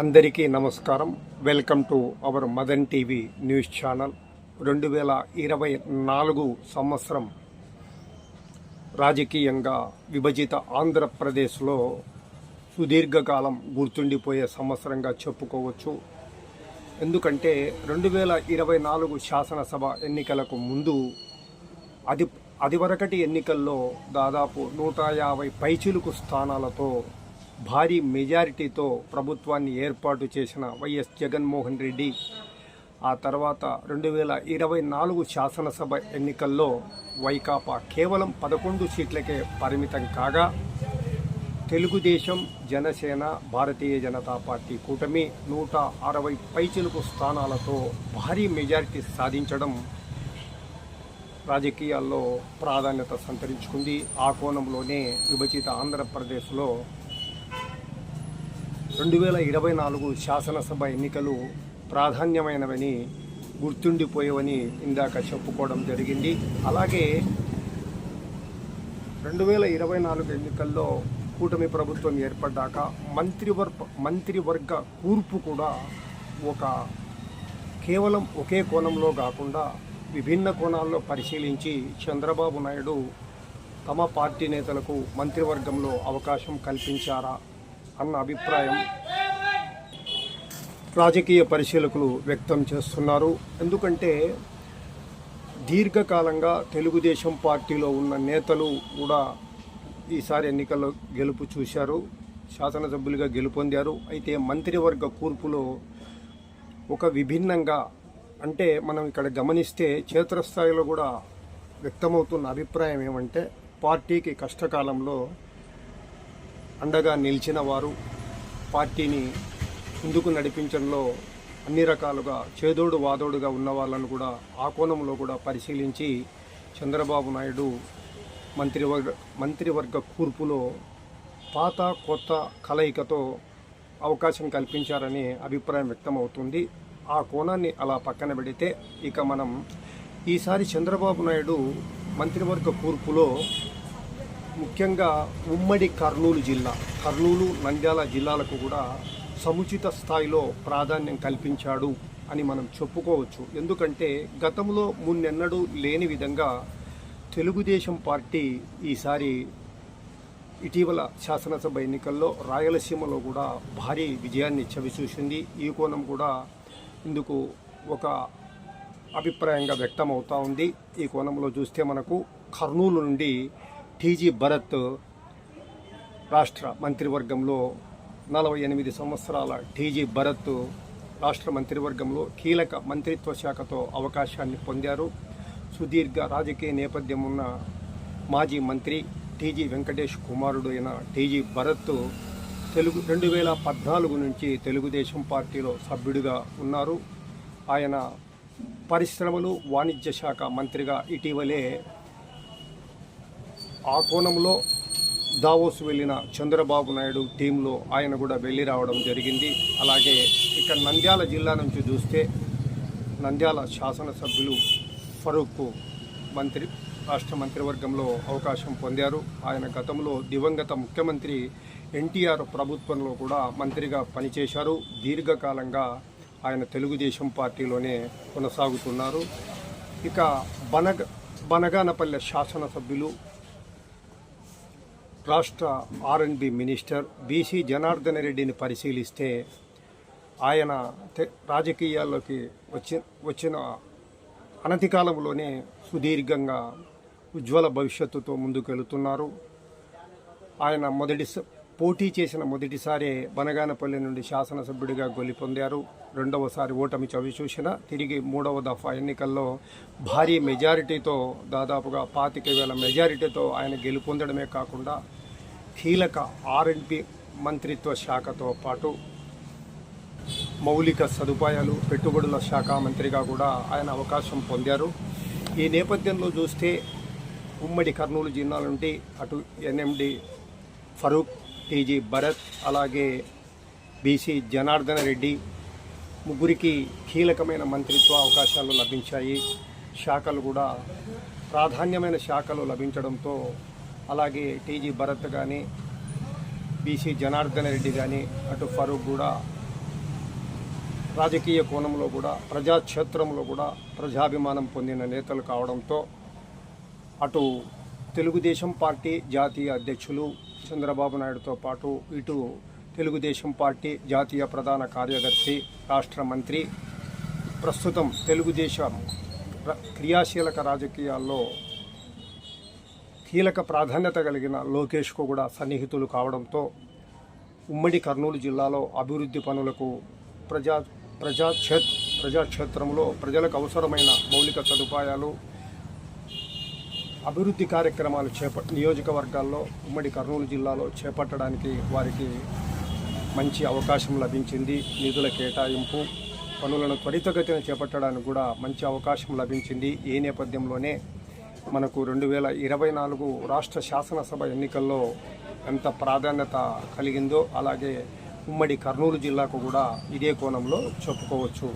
అందరికీ నమస్కారం. Welcome to our Madan TV news channel. రెండు వేల ఇరవై నాలుగు సంవత్సరం రాజకీయంగా విభజిత ఆంధ్రప్రదేశ్లో సుదీర్ఘకాలం గుర్తుండిపోయే సంవత్సరంగా చెప్పుకోవచ్చు. ఎందుకంటే రెండు వేల ఇరవై నాలుగు శాసనసభ ఎన్నికలకు ముందు అది అదివరకటి ఎన్నికల్లో దాదాపు నూట యాభై పైచిలుకు స్థానాలతో భారీ మెజారిటీతో ప్రభుత్వాన్ని ఏర్పాటు చేసిన వైఎస్ జగన్మోహన్ రెడ్డి ఆ తర్వాత రెండు వేల ఇరవై నాలుగు శాసనసభ ఎన్నికల్లో వైకాపా కేవలం పదకొండు సీట్లకే పరిమితం కాగా తెలుగుదేశం జనసేన భారతీయ జనతా పార్టీ కూటమి నూట అరవై పైచిలుకు స్థానాలతో భారీ మెజారిటీ సాధించడం రాజకీయాల్లో ప్రాధాన్యత సంతరించుకుంది. ఆ కోణంలోనే విభజిత ఆంధ్రప్రదేశ్లో రెండు వేల ఇరవై నాలుగు శాసనసభ ఎన్నికలు ప్రాధాన్యమైనవని గుర్తుండిపోయేవని ఇందాక చెప్పుకోవడం జరిగింది. అలాగే రెండు వేల ఇరవై నాలుగు ఎన్నికల్లో కూటమి ప్రభుత్వం ఏర్పడ్డాక మంత్రివర్గ మంత్రివర్గ కూర్పు కూడా ఒక కేవలం ఒకే కోణంలో కాకుండా విభిన్న కోణాల్లో పరిశీలించి చంద్రబాబు నాయుడు తమ పార్టీ నేతలకు మంత్రివర్గంలో అవకాశం కల్పించారా? అన్న అభిప్రాయం. రాజకీయ పరిశీలకులు వ్యక్తం చేస్తున్నారు. ఎందుకంటే దీర్ఘకాలంగా తెలుగుదేశం పార్టీలో ఉన్న నేతలు కూడా ఈసారి ఎన్నికల్లో గెలుపు చూశారు. శాసనసభ్యులుగా గెలుపొందారు. అయితే మంత్రివర్గ కూర్పులో ఒక విభిన్నంగా అంటే మనం ఇక్కడ గమనిస్తే క్షేత్రస్థాయిలో కూడా వ్యక్తమవుతున్న అభిప్రాయం ఏమంటే పార్టీకి కష్టకాలంలో అండగా నిలిచిన వారు పార్టీని ముందుకు నడిపించడంలో అన్ని రకాలుగా చేదోడు వాదోడుగా ఉన్న వాళ్ళను కూడా ఆ కోణంలో కూడా పరిశీలించి చంద్రబాబు నాయుడు మంత్రివర్గ మంత్రివర్గ కూర్పులో పాత కొత్త కలయికతో అవకాశం కల్పించారనే అభిప్రాయం వ్యక్తమవుతుంది. ఆ కోణాన్ని అలా పక్కన పెడితే ఇక మనం ఈసారి చంద్రబాబు నాయుడు మంత్రివర్గ కూర్పులో ముఖ్యంగా ఉమ్మడి కర్నూలు జిల్లా కర్నూలు నంద్యాల జిల్లాలకు కూడా సముచిత స్థాయిలో ప్రాధాన్యం కల్పించాడు అని మనం చెప్పుకోవచ్చు. ఎందుకంటే గతంలో మున్నెన్నడూ లేని విధంగా తెలుగుదేశం పార్టీ ఈసారి ఇటీవల శాసనసభ ఎన్నికల్లో రాయలసీమలో కూడా భారీ విజయాన్ని చవిచూసింది. ఈ కోణం కూడా ఇందుకు ఒక అభిప్రాయంగా వ్యక్తమవుతూ ఉంది. ఈ కోణంలో చూస్తే మనకు కర్నూలు నుండి టీజీ భరత్ రాష్ట్ర మంత్రివర్గంలో నలభై ఎనిమిది సంవత్సరాల టీజీ భరత్ రాష్ట్ర మంత్రివర్గంలో కీలక మంత్రిత్వ శాఖతో అవకాశాన్ని పొందారు. సుదీర్ఘ రాజకీయ నేపథ్యం ఉన్న మాజీ మంత్రి టీజీ వెంకటేష్ కుమారుడు అయిన టీజీ భరత్ తెలుగు రెండు వేల పద్నాలుగు నుంచి తెలుగుదేశం పార్టీలో సభ్యుడిగా ఉన్నారు. ఆయన పరిశ్రమలు వాణిజ్య శాఖ మంత్రిగా ఇటీవలే ఆ కోణంలో దావోస్ వెళ్ళిన చంద్రబాబు నాయుడు టీంలో ఆయన కూడా వెళ్ళి రావడం జరిగింది. అలాగే ఇక్కడ నంద్యాల జిల్లా నుంచి చూస్తే నంద్యాల శాసనసభ్యులు ఫరూక్ మంత్రి రాష్ట్ర మంత్రివర్గంలో అవకాశం పొందారు. ఆయన గతంలో దివంగత ముఖ్యమంత్రి ఎన్టీఆర్ ప్రభుత్వంలో కూడా మంత్రిగా పనిచేశారు. దీర్ఘకాలంగా ఆయన తెలుగుదేశం పార్టీలోనే కొనసాగుతున్నారు. ఇక బనగ బనగానపల్లె శాసనసభ్యులు రాష్ట్ర ఆర్ఎండ్బి మినిస్టర్ బీసీ జనార్దన రెడ్డిని పరిశీలిస్తే ఆయన తె- రాజకీయాల్లోకి వచ్చి వచ్చిన అనతి కాలంలోనే సుదీర్ఘంగా ఉజ్వల భవిష్యత్తుతో ముందుకెళుతున్నారు. ఆయన మొదటి స- పోటీ చేసిన మొదటిసారి బనగానపల్లి నుండి శాసనసభ్యుడిగా గెలుపొందారు రెండవసారి ఓటమి చవిచూసిన తిరిగి మూడవ దఫా ఎన్నికల్లో భారీ మెజారిటీతో దాదాపుగా పాతిక వేల మెజారిటీతో ఆయన గెలుపొందడమే కాకుండా కీలక ఆర్ఎండ్పి మంత్రిత్వ శాఖతో పాటు మౌలిక సదుపాయాలు పెట్టుబడుల శాఖ మంత్రిగా కూడా ఆయన అవకాశం పొందారు. ఈ నేపథ్యంలో చూస్తే ఉమ్మడి కర్నూలు జిల్లా నుండి అటు ఎన్ఎండి ఫరూక్ టీజీ భరత్ అలాగే బీసీ జనార్దన రెడ్డి ముగ్గురికి కీలకమైన మంత్రిత్వ అవకాశాలు లభించాయి. శాఖలు కూడా ప్రాధాన్యమైన శాఖలు లభించడంతో అలాగే టీజీ భరత్ కానీ బీసీ జనార్దన రెడ్డి కానీ అటు ఫరూక్ కూడా రాజకీయ కోణంలో కూడా ప్రజాక్షేత్రంలో కూడా ప్రజాభిమానం పొందిన నేతలు కావడంతో అటు తెలుగుదేశం పార్టీ జాతీయ అధ్యక్షులు చంద్రబాబు నాయుడుతో పాటు ఇటు తెలుగుదేశం పార్టీ జాతీయ ప్రధాన కార్యదర్శి రాష్ట్ర మంత్రి ప్రస్తుతం తెలుగుదేశం క్రియాశీలక రాజకీయాల్లో కీలక ప్రాధాన్యత కలిగిన లోకేష్కు కూడా సన్నిహితులు కావడంతో ఉమ్మడి కర్నూలు జిల్లాలో అభివృద్ధి పనులకు ప్రజా ప్రజాక్షేత్ ప్రజాక్షేత్రంలో ప్రజలకు అవసరమైన మౌలిక సదుపాయాలు అభివృద్ధి కార్యక్రమాలు చేప నియోజకవర్గాల్లో ఉమ్మడి కర్నూలు జిల్లాలో చేపట్టడానికి వారికి మంచి అవకాశం లభించింది. నిధుల కేటాయింపు పనులను త్వరితగతిన చేపట్టడానికి కూడా మంచి అవకాశం లభించింది. ఈ నేపథ్యంలోనే మనకు రెండు వేల ఇరవై నాలుగు రాష్ట్ర శాసనసభ ఎన్నికల్లో ఎంత ప్రాధాన్యత కలిగిందో అలాగే ఉమ్మడి కర్నూలు జిల్లాకు కూడా ఇదే కోణంలో చెప్పుకోవచ్చు.